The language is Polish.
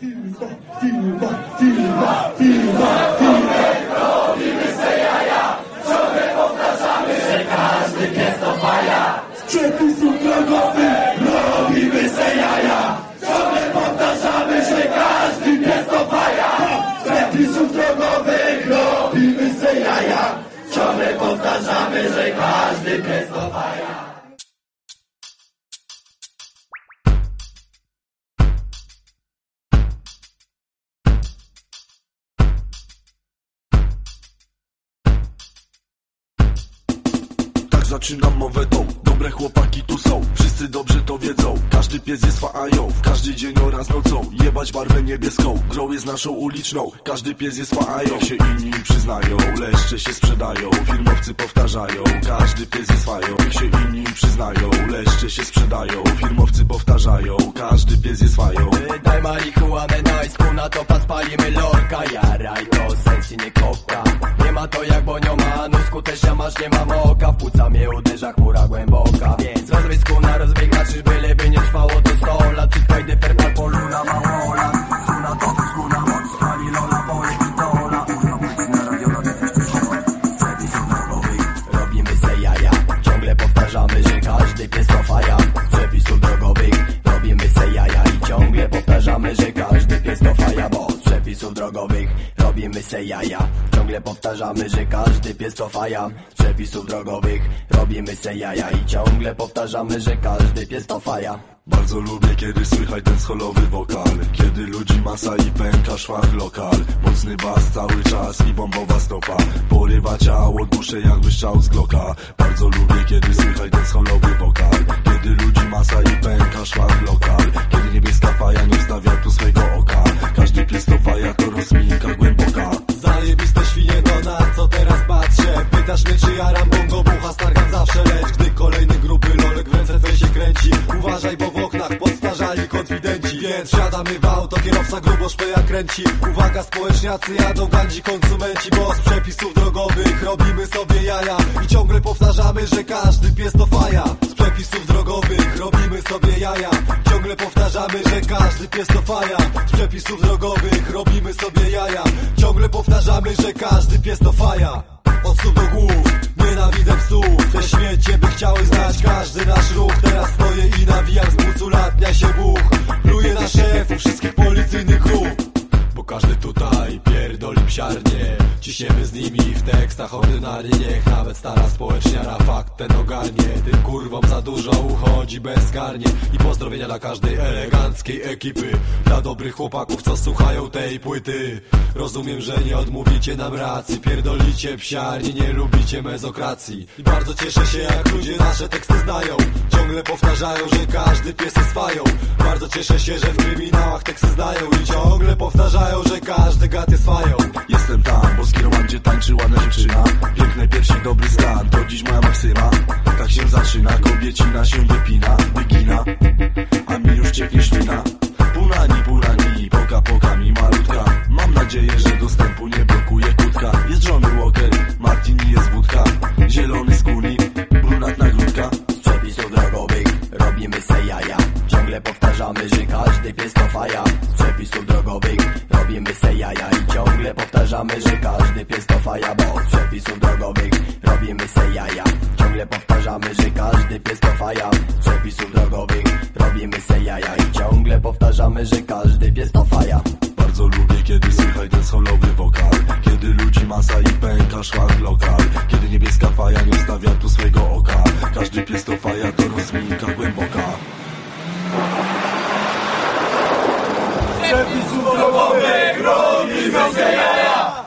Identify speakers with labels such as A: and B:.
A: 第五棒第五棒第五
B: 棒 zaczynam mowę tą, dobre chłopaki tu są Wszyscy dobrze to wiedzą, każdy pies jest faają W każdy dzień oraz nocą, jebać barwę niebieską Grą jest naszą uliczną, każdy pies jest faają Jak się inni przyznają, leszcze się sprzedają Firmowcy powtarzają, każdy pies jest fają Jak się inni przyznają, leszcze się sprzedają Firmowcy powtarzają, każdy pies jest fają
C: Daj marihuanę, nice, kuna to pas palimy lorka. Jaraj to sensi nie kopka. Nie ma to jak bonioma, skutecznie masz nie mam oka W płuca mnie uderza chmura głęboka. Więc rozwij skuna, rozwij graczy, byleby nie trwało to 100 lat. Czytkaj dyferpal poluna małola Skuna to tu skuna, moc spali lola, pole pitola na robimy se jaja. Ciągle powtarzamy, że każdy pies to faja Przepisów drogowych, robimy se jaja I ciągle powtarzamy, że każdy pies to faja Bo przepisów drogowych robimy se jaja. Ciągle powtarzamy, że każdy pies to faja. Z przepisów drogowych robimy se jaja. I ciągle powtarzamy, że każdy pies to faja.
B: Bardzo lubię, kiedy słychać ten scholowy wokal. Kiedy ludzi masa i pęka szwach lokal. Mocny bas cały czas i bombowa stopa. Porywa ciało, duszę jakby strzał z gloka. Bardzo lubię, kiedy słychać ten scholowy
D: Uważaj, bo w oknach podstarzali konfidenci. Więc wsiadamy w auto, kierowca grubo szpeja kręci. Uwaga, społeczniacy jadą gandzi konsumenci Bo z przepisów drogowych robimy sobie jaja. I ciągle powtarzamy, że każdy pies to faja. Z przepisów drogowych robimy sobie jaja. Ciągle powtarzamy, że każdy pies to faja. Z przepisów drogowych robimy sobie jaja. Ciągle powtarzamy, że każdy pies to faja tekstach ordynarnie nawet stara społeczniara fakt ten ogarnie. Tym kurwom za dużo uchodzi bezkarnie I pozdrowienia dla każdej eleganckiej ekipy. Dla dobrych chłopaków, co słuchają tej płyty. Rozumiem, że nie odmówicie nam racji. Pierdolicie psiarnie, nie lubicie mezokracji. I bardzo cieszę się, jak ludzie nasze teksty znają. Ciągle powtarzają, że każdy pies jest fają. Bardzo cieszę się, że w kryminałach teksty znają. I ciągle powtarzają, że każdy gad jest fają
B: dobry stan, to dziś moja maksyma. Tak się zaczyna, kobiecina się wypina, wygina. A mi już cieknie ślina
C: jaja Ciągle powtarzamy, że każdy pies to faja. Z przepisów drogowych robimy se jaja. I ciągle powtarzamy, że każdy pies to faja Bo z przepisów drogowych robimy se jaja. Ciągle powtarzamy, że każdy pies to faja. Z przepisów drogowych robimy se jaja. I ciągle powtarzamy, że każdy pies to faja.
B: Bardzo lubię, kiedy słychać ten solowy wokal. Kiedy ludzi masa i pęka szwach lokal. Kiedy niebieska faja nie stawia tu swego oka. Każdy pies to Przepisów drogowych, robimy
A: się jaja!